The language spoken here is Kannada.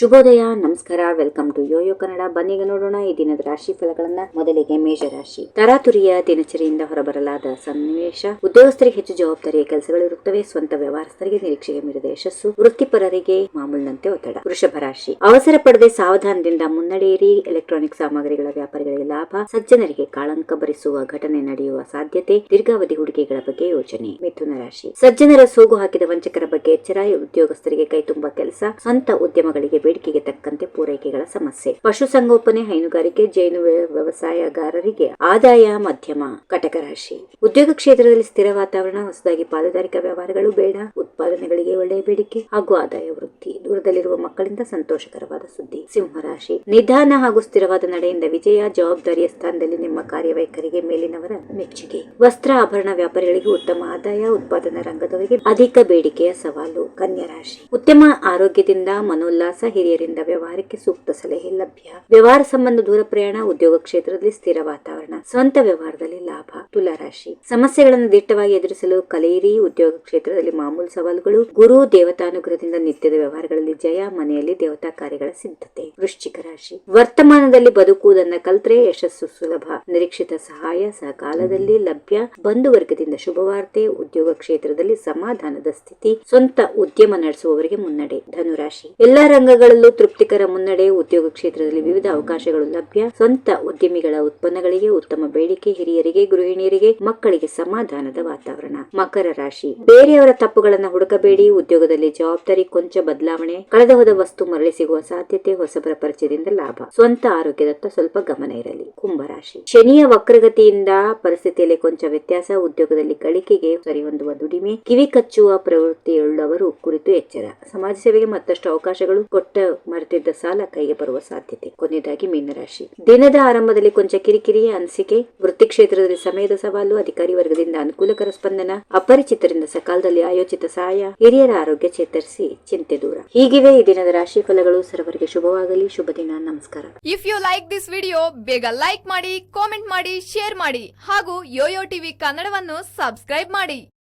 ಶುಭೋದಯ, ನಮಸ್ಕಾರ, ವೆಲ್ಕಮ್ ಟು ಯೋಯೋ ಕನ್ನಡ. ಬನ್ನಿಗೆ ನೋಡೋಣ ಈ ದಿನದ ರಾಶಿ ಫಲಗಳನ್ನ. ಮೊದಲಿಗೆ ಮೇಷರಾಶಿ. ತರಾತುರಿಯ ದಿನಚರಿಯಿಂದ ಹೊರಬರಲಾದ ಸನ್ನಿವೇಶ. ಉದ್ಯೋಗಸ್ಥರಿಗೆ ಹೆಚ್ಚು ಜವಾಬ್ದಾರಿಯ ಕೆಲಸಗಳಿರುತ್ತವೆ. ಸ್ವಂತ ವ್ಯವಹಾರಸ್ಥರಿಗೆ ನಿರೀಕ್ಷೆಗೆ ಮೀರಿದ ಯಶಸ್ಸು. ವೃತ್ತಿಪರರಿಗೆ ಮಾಮೂಲಿನಂತೆ ಒತ್ತಡ. ವೃಷಭ ರಾಶಿ. ಅವಸರ ಪಡೆದೆ ಸಾವಧಾನದಿಂದ ಮುನ್ನಡೆಯಿರಿ. ಎಲೆಕ್ಟ್ರಾನಿಕ್ ಸಾಮಗ್ರಿಗಳ ವ್ಯಾಪಾರಿಗಳಿಗೆ ಲಾಭ. ಸಜ್ಜನರಿಗೆ ಕಾಳಂಕ ಭರಿಸುವ ಘಟನೆ ನಡೆಯುವ ಸಾಧ್ಯತೆ. ದೀರ್ಘಾವಧಿ ಹೂಡಿಕೆಗಳ ಬಗ್ಗೆ ಯೋಚನೆ. ಮಿಥುನ ರಾಶಿ. ಸಜ್ಜನರ ಸೋಗು ಹಾಕಿದ ವಂಚಕರ ಬಗ್ಗೆ ಎಚ್ಚರ ಉದ್ಯೋಗಸ್ಥರಿಗೆ ಕೈತುಂಬ ಕೆಲಸ. ಸ್ವಂತ ಉದ್ಯಮಗಳಿಗೆ ಬೇಡಿಕೆಗೆ ತಕ್ಕಂತೆ ಪೂರೈಕೆಗಳ ಸಮಸ್ಯೆ. ಪಶುಸಂಗೋಪನೆ ಹೈನುಗಾರಿಕೆ ಜೈನು ವ್ಯ- ವ್ಯವಸಾಯಗಾರರಿಗೆ ಆದಾಯ ಮಧ್ಯಮ ಕಟಕ ರಾಶಿ. ಉದ್ಯೋಗ ಕ್ಷೇತ್ರದಲ್ಲಿ ಸ್ಥಿರ ವಾತಾವರಣ, ಹೊಸದಾಗಿ ಪಾಲುದಾರಿಕಾ ವ್ಯವಹಾರಗಳು ಬೇಡ, ಉತ್ಪಾದನೆಗಳಿಗೆ ಒಳ್ಳೆಯ ಬೇಡಿಕೆ ಹಾಗೂ ಆದಾಯ ವೃದ್ಧಿ. ದೂರದಲ್ಲಿರುವ ಮಕ್ಕಳಿಂದ ಸಂತೋಷಕರವಾದ ಸುದ್ದಿ. ಸಿಂಹರಾಶಿ ನಿಧಾನ ಹಾಗೂ ಸ್ಥಿರವಾದ ನಡೆಯಿಂದ ವಿಜಯ, ಜವಾಬ್ದಾರಿಯ ಸ್ಥಾನದಲ್ಲಿ ನಿಮ್ಮ ಕಾರ್ಯವೈಖರಿಗೆ ಮೇಲಿನವರ ಮೆಚ್ಚುಗೆ. ವಸ್ತ್ರ ಆಭರಣ ವ್ಯಾಪಾರಿಗಳಿಗೆ ಉತ್ತಮ ಆದಾಯ, ಉತ್ಪಾದನಾ ರಂಗದವರಿಗೆ ಅಧಿಕ ಬೇಡಿಕೆಯ ಸವಾಲು. ಕನ್ಯಾ ರಾಶಿ. ಉತ್ತಮ ಆರೋಗ್ಯದಿಂದ ಮನೋಲ್ಲಾಸ ಹಿರಿಯರಿಂದ ವ್ಯವಹಾರಕ್ಕೆ ಸೂಕ್ತ ಸಲಹೆ ಲಭ್ಯ. ವ್ಯವಹಾರ ಸಂಬಂಧ ದೂರ ಪ್ರಯಾಣ ಉದ್ಯೋಗ ಕ್ಷೇತ್ರದಲ್ಲಿ ಸ್ಥಿರ ವಾತಾವರಣ, ಸ್ವಂತ ವ್ಯವಹಾರದಲ್ಲಿ ಲಾಭ. ತುಲಾ ರಾಶಿ. ಸಮಸ್ಯೆಗಳನ್ನು ದಿಟ್ಟವಾಗಿ ಎದುರಿಸಲು ಕಲೆಯಿರಿ ಉದ್ಯೋಗ ಕ್ಷೇತ್ರದಲ್ಲಿ ಮಾಮೂಲು ಸವಾಲುಗಳು, ಗುರು ದೇವತಾನುಗ್ರಹದಿಂದ ನಿತ್ಯದ ವ್ಯವಹಾರಗಳಲ್ಲಿ ಜಯ, ಮನೆಯಲ್ಲಿ ದೇವತಾ ಕಾರ್ಯಗಳ ಸಿದ್ಧತೆ. ವೃಶ್ಚಿಕ ರಾಶಿ. ವರ್ತಮಾನದಲ್ಲಿ ಬದುಕುವುದನ್ನ ಕಲ್ತ್ರೆ ಯಶಸ್ಸು ಸುಲಭ. ನಿರೀಕ್ಷಿತ ಸಹಾಯ, ಸಕಾಲದಲ್ಲಿ ಲಭ್ಯ. ಬಂಧುವರ್ಗದಿಂದ ಶುಭವಾರ್ತೆ. ಉದ್ಯೋಗ ಕ್ಷೇತ್ರದಲ್ಲಿ ಸಮಾಧಾನದ ಸ್ಥಿತಿ. ಸ್ವಂತ ಉದ್ಯಮ ನಡೆಸುವವರಿಗೆ ಮುನ್ನಡೆ. ಧನುರಾಶಿ. ಎಲ್ಲಾ ರಂಗಗಳಲ್ಲೂ ತೃಪ್ತಿಕರ ಮುನ್ನಡೆ. ಉದ್ಯೋಗ ಕ್ಷೇತ್ರದಲ್ಲಿ ವಿವಿಧ ಅವಕಾಶಗಳು ಲಭ್ಯ. ಸ್ವಂತ ಉದ್ಯಮಿಗಳ ಉತ್ಪನ್ನಗಳಿಗೆ ಉತ್ತಮ ಬೇಡಿಕೆ. ಹಿರಿಯರಿಗೆ, ಗೃಹಿಣಿಯರಿಗೆ ಮಕ್ಕಳಿಗೆ ಸಮಾಧಾನದ ವಾತಾವರಣ. ಮಕರ ರಾಶಿ. ಬೇರೆಯವರ ತಪ್ಪುಗಳನ್ನ ಹುಡುಕಬೇಡಿ. ಉದ್ಯೋಗದಲ್ಲಿ ಜವಾಬ್ದಾರಿ, ಕೊಂಚ ಬದಲಾವಣೆ. ಕಳೆದ ವಸ್ತು ಮರಳಿ ಸಿಗುವ ಸಾಧ್ಯತೆ, ಹೊಸಬರ ಪರಿಚಯದಿಂದ ಲಾಭ. ಸ್ವಂತ ಆರೋಗ್ಯದತ್ತ ಸ್ವಲ್ಪ ಗಮನ ಇರಲಿ. ಕುಂಭರಾಶಿ ಶನಿಯ ವಕ್ರಗತಿಯಿಂದ ಪರಿಸ್ಥಿತಿಯಲ್ಲಿ ಕೊಂಚ ವ್ಯತ್ಯಾಸ, ಉದ್ಯೋಗದಲ್ಲಿ ಗಳಿಕೆಗೆ ಸರಿಹೊಂದುವ ದುಡಿಮೆ, ಕಿವಿ ಕಚ್ಚುವ ಪ್ರವೃತ್ತಿಯುಳ್ಳವರು ಕುರಿತು ಎಚ್ಚರ. ಸಮಾಜ ಸೇವೆಗೆ ಮತ್ತಷ್ಟು ಅವಕಾಶಗಳು ಕೊಟ್ಟ ಮರೆತಿದ್ದ ಸಾಲ ಕೈಗೆ ಬರುವ ಸಾಧ್ಯತೆ. ಕೊನೆಯದಾಗಿ ಮೀನರಾಶಿ. ದಿನದ ಆರಂಭದಲ್ಲಿ ಕೊಂಚ ಕಿರಿಕಿರಿ ಅನಿಸಿಕೆ. ವೃತ್ತಿ ಕ್ಷೇತ್ರದಲ್ಲಿ ಸಮಯದ ಸವಾಲು ಅಧಿಕಾರಿ ವರ್ಗದಿಂದ ಅನುಕೂಲಕರ ಸ್ಪಂದನ, ಅಪರಿಚಿತರಿಂದ ಸಕಾಲದಲ್ಲಿ ಆಯೋಜಿತ ಸಹಾಯ, ಹಿರಿಯರ ಆರೋಗ್ಯ ಚೇತರಿಸಿ ಚಿಂತೆ ದೂರ. ಹೀಗಿವೆ ಈ ದಿನದ ರಾಶಿ ಫಲಗಳು. ಸರ್ವರಿಗೆ ಶುಭವಾಗಲಿ. ಶುಭ ದಿನ. ನಮಸ್ಕಾರ. If you like this video ಬೇಗ ಲೈಕ್ ಮಾಡಿ ಕಾಮೆಂಟ್ ಮಾಡಿ ಶೇರ್ ಮಾಡಿ ಹಾಗೂ ಯೋಯೋ ಟಿವಿ ಕನ್ನಡವನ್ನು ಸಬ್ಸ್ಕ್ರೈಬ್ ಮಾಡಿ.